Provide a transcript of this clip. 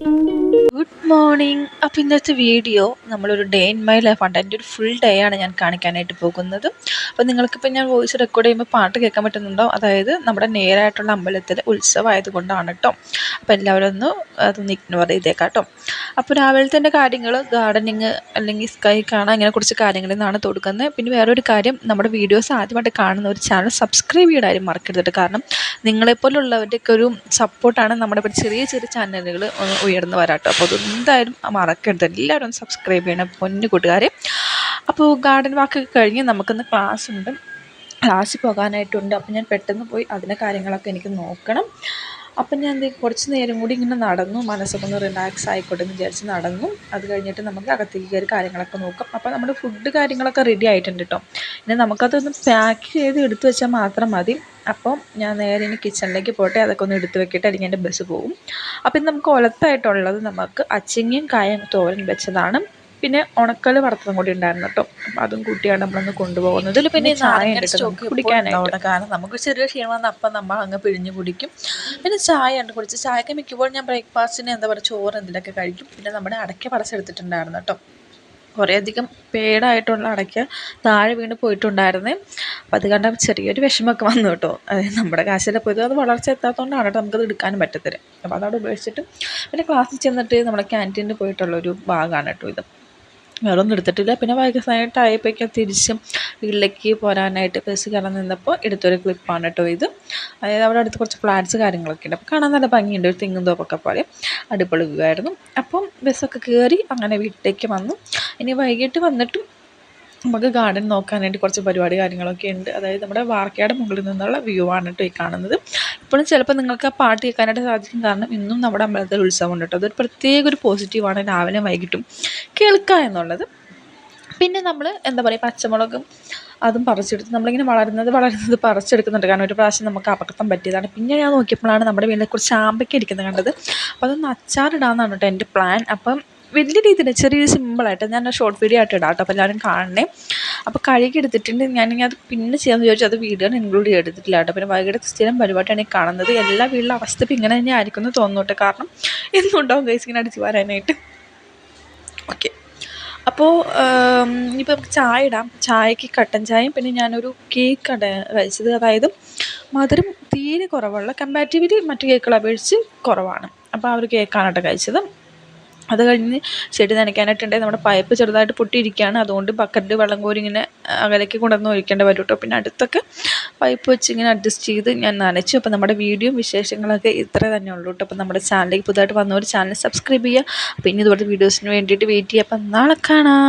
Good morning അപ്പോൾ ഇന്നത്തെ video നമ്മളൊരു ഡേ ഇൻ മൈ ലൈഫ് ആണ്. എന്റെ ഒരു ഫുൾ ഡേ ആണ് ഞാൻ കാണിക്കാനായിട്ട് പോകുന്നത്. അപ്പോൾ നിങ്ങൾക്കിപ്പോൾ ഞാൻ വോയിസ് റെക്കോർഡ് ചെയ്യുമ്പോൾ പാട്ട് കേൾക്കാൻ പറ്റുന്നുണ്ടോ? അതായത് നമ്മുടെ നേരായിട്ടുള്ള അമ്പലത്തിലെ ഉത്സവമായത് കൊണ്ടാണ് കേട്ടോ അപ്പോൾ എല്ലാവരും ഒന്ന് അതൊന്ന് ഇഗ്നോർ ചെയ്തേക്കാം കേട്ടോ അപ്പോൾ രാവിലത്തെ കാര്യങ്ങൾ ഗാർഡനിങ് അല്ലെങ്കിൽ സ്കൈ കാണാൻ ഇങ്ങനെ കുറച്ച് കാര്യങ്ങളിൽ നിന്നാണ് തുടങ്ങുന്നത് പിന്നെ വേറൊരു കാര്യം നമ്മുടെ വീഡിയോസ് ആദ്യമായിട്ട് കാണുന്ന ഒരു ചാനൽ സബ്സ്ക്രൈബ് ചെയ്യാൻ മറക്കരുത് കാരണം നിങ്ങളെപ്പോലുള്ളവരുടെയൊക്കെ ഒരു സപ്പോർട്ടാണ് നമ്മുടെ ചെറിയ ചെറിയ ചാനലുകൾ ഉയർന്നു വരാട്ടോ. അപ്പോൾ അതെന്തായാലും മറക്കരുത്. എല്ലാവരും ഒന്ന് സബ്സ്ക്രൈബ് ചെയ്യണം പൊന്നു കൂട്ടുകാരെ. അപ്പോൾ ഗാർഡൻ വാക്ക് കഴിഞ്ഞ് നമുക്കിന്ന് ക്ലാസ് ഉണ്ട്. ക്ലാസ്സിൽ പോകാനായിട്ടുണ്ട്. അപ്പോൾ ഞാൻ പെട്ടെന്ന് പോയി അതിന്റെ കാര്യങ്ങളൊക്കെ എനിക്ക് നോക്കണം. അപ്പം ഞാൻ എന്ത് കുറച്ച് നേരം കൂടി ഇങ്ങനെ നടന്നു. മനസ്സൊക്കെ ഒന്ന് റിലാക്സ് ആയിക്കോട്ടെ എന്ന് വിചാരിച്ച് നടന്നു. അത് കഴിഞ്ഞിട്ട് നമുക്ക് അകത്തേക്ക് കയറി കാര്യങ്ങളൊക്കെ നോക്കാം. അപ്പോൾ നമ്മുടെ ഫുഡ് കാര്യങ്ങളൊക്കെ റെഡി ആയിട്ടുണ്ട് കേട്ടോ ഇനി നമുക്കതൊന്ന് പാക്ക് ചെയ്ത് എടുത്തു വെച്ചാൽ മാത്രം മതി. അപ്പം ഞാൻ നേരെ ഇനി കിച്ചണിലേക്ക് പോട്ടെ. അതൊക്കെ ഒന്ന് എടുത്ത് വെക്കട്ടെ. അല്ലെങ്കിൽ എന്റെ ബസ് പോകും അപ്പം നമുക്ക് ഒലത്തായിട്ടുള്ളത് നമുക്ക് അച്ചിങ്ങയും കായം തോരൻ വെച്ചതാണ്. പിന്നെ ഉണക്കൽ വറുത്തതും കൂടി ഉണ്ടായിരുന്നു കേട്ടോ. അപ്പം അതും കൂട്ടിയാണ് നമ്മളൊന്ന് കൊണ്ടുപോകുന്നത്. ഇതിൽ പിന്നെ കുടിക്കാനായിട്ട്. കാരണം നമുക്ക് ചെറിയ ക്ഷീണം വന്ന അപ്പം നമ്മൾ അങ്ങ് പിഴിഞ്ഞ് കുടിക്കും. പിന്നെ ചായ ഉണ്ട്. കുടിച്ച് ചായക്ക് മിക്കപ്പോഴും ഞാൻ ബ്രേക്ക്ഫാസ്റ്റിന് എന്താ പറയുക ചോറ് എന്തെങ്കിലുമൊക്കെ കഴിക്കും. പിന്നെ നമ്മുടെ അടയ്ക്ക പടച്ചെടുത്തിട്ടുണ്ടായിരുന്നു കേട്ടോ. കുറേയധികം പേടായിട്ടുള്ള അടയ്ക്ക താഴെ വീണ് പോയിട്ടുണ്ടായിരുന്നേ. അപ്പം അത് കണ്ട ചെറിയൊരു വിഷമമൊക്കെ വന്നു കേട്ടോ. നമ്മുടെ കാശിലെ പോയത് അത് വളർച്ച എത്താത്തതുകൊണ്ടാണ് കേട്ടോ നമുക്കത് എടുക്കാനും പറ്റത്തില്ല. അപ്പോൾ അതവിടെ ഉപേക്ഷിച്ചിട്ട് പിന്നെ ക്ലാസ്സിൽ ചെന്നിട്ട് നമ്മുടെ ക്യാന്റീനിൽ പോയിട്ടുള്ളൊരു ഭാഗമാണ് കേട്ടോ ഇത്. വേറെ ഒന്നും എടുത്തിട്ടില്ല. പിന്നെ വൈകുന്നേരമായപ്പോഴേക്കും തിരിച്ചും വീട്ടിലേക്ക് പോരാനായിട്ട് ബസ് കയറാൻ നിന്നപ്പോൾ എടുത്തൊരു ക്ലിപ്പാണ് കേട്ടോ ഇത്. അതായത് അവിടെ അടുത്ത് കുറച്ച് ഫ്ലാറ്റ്സ് കാര്യങ്ങളൊക്കെ ഉണ്ട്. അപ്പോൾ കാണാൻ നല്ല ഭംഗിയുണ്ട്. ഒരു തെങ്ങും തോപ്പൊക്കെ പോലെ. അടിപൊളി വ്യൂ ആയിരുന്നു. അപ്പം ബസ്സൊക്കെ കയറി അങ്ങനെ വീട്ടിലേക്ക് വന്നു. ഇനി വൈകിട്ട് വന്നിട്ടും നമുക്ക് ഗാർഡൻ നോക്കാനായിട്ട് കുറച്ച് പരിപാടി കാര്യങ്ങളൊക്കെ ഉണ്ട്. അതായത് നമ്മുടെ വാർക്കയുടെ മുകളിൽ നിന്നുള്ള വ്യൂ ആണ് കേട്ടോ ഈ കാണുന്നത്. ഇപ്പോഴും ചിലപ്പോൾ നിങ്ങൾക്ക് ആ പാട്ട് കേൾക്കാനായിട്ട് സാധിക്കും. കാരണം ഇന്നും നമ്മുടെ അമ്പലത്തിൽ ഉത്സവം കേട്ടോ. അതൊരു പ്രത്യേക ഒരു പോസിറ്റീവാണ് രാവിലെ വൈകിട്ടും കേൾക്കുക എന്നുള്ളത്. പിന്നെ നമ്മൾ എന്താ പറയുക പച്ചമുളകും അതും പറിച്ചെടുത്ത് നമ്മളിങ്ങനെ വളരുന്നത് വളരുന്നത് പറിച്ചെടുക്കുന്നുണ്ട്. കാരണം ഒരു പ്രാവശ്യം നമുക്ക് അപകടം പറ്റിയതാണ്. പിന്നെ ഞാൻ നോക്കിയപ്പോഴാണ് നമ്മുടെ വീട്ടിൽ കുറച്ച് ചാമ്പയ്ക്ക ഇരിക്കുന്നത് കണ്ടത്. അപ്പോൾ അതൊന്ന് അച്ചാറിടാമെന്നാണ് കേട്ടോ എന്റെ പ്ലാൻ അപ്പം വലിയ രീതിയിൽ ചെറിയ സിമ്പിളായിട്ട് ഞാൻ ഷോർട്ട് വീഡിയോ ആയിട്ട് ഇടാം കേട്ടോ. അപ്പോൾ എല്ലാവരും കാണണേ. അപ്പോൾ കഴുകി എടുത്തിട്ടുണ്ട്. ഞാനിങ്ങനെ അത് പിന്നെ ചെയ്യാമെന്ന് ചോദിച്ചാൽ അത് വീഡിയോ ഇൻക്ലൂഡ് ചെയ്തിട്ടില്ല കേട്ടോ. പിന്നെ വൈകിട്ട് സ്ഥിരം പരിപാടിയാണ് ഈ കാണുന്നത്. എല്ലാ വീട്ടിലും അവസ്ഥ ഇപ്പം ഇങ്ങനെ തന്നെ ആയിരിക്കും എന്ന് തോന്നുന്നു കാരണം എന്നുണ്ടാവും ഗൈസ് ഇങ്ങനെ അടിച്ച് വരാനായിട്ട്? ഓക്കെ അപ്പോൾ ഇനിയിപ്പോൾ നമുക്ക് ചായ ഇടാം. ചായക്ക് കട്ടൻ ചായയും പിന്നെ ഞാനൊരു കേക്കാണ് കഴിച്ചത് അതായത് മധുരം തീരെ കുറവുള്ള കമ്പാരിറ്റീവ്ലി മറ്റു കേക്കുകൾ അപേക്ഷിച്ച് കുറവാണ്. അപ്പോൾ ആ ഒരു കേക്കാണ് കേട്ടോ കഴിച്ചത്. അത് കഴിഞ്ഞ് ചെടി നനയ്ക്കാനായിട്ടുണ്ടെങ്കിൽ നമ്മുടെ പൈപ്പ് ചെറുതായിട്ട് പൊട്ടിയിരിക്കുകയാണ്. അതുകൊണ്ട് ബക്കറ്റിൽ വെള്ളം കോരി ഇങ്ങനെ അകലേക്ക് കൊണ്ടുവന്ന് ഒഴിക്കേണ്ടി വരും കേട്ടോ പിന്നെ അടുത്തൊക്കെ പൈപ്പ് വെച്ച് ഇങ്ങനെ അഡ്ജസ്റ്റ് ചെയ്ത് ഞാൻ നനച്ചു. അപ്പോൾ നമ്മുടെ വീഡിയോ വിശേഷങ്ങളൊക്കെ ഇത്ര തന്നെ ഉള്ളൂ കേട്ടോ അപ്പോൾ നമ്മുടെ ചാനലിലേക്ക് പുതുതായിട്ട് വന്നവർ ചാനൽ സബ്സ്ക്രൈബ് ചെയ്യുക. പിന്നെ ഇതുപോലത്തെ വീഡിയോസിന് വേണ്ടിയിട്ട് വെയിറ്റ് ചെയ്യുക. അപ്പം നാളെ കാണാം.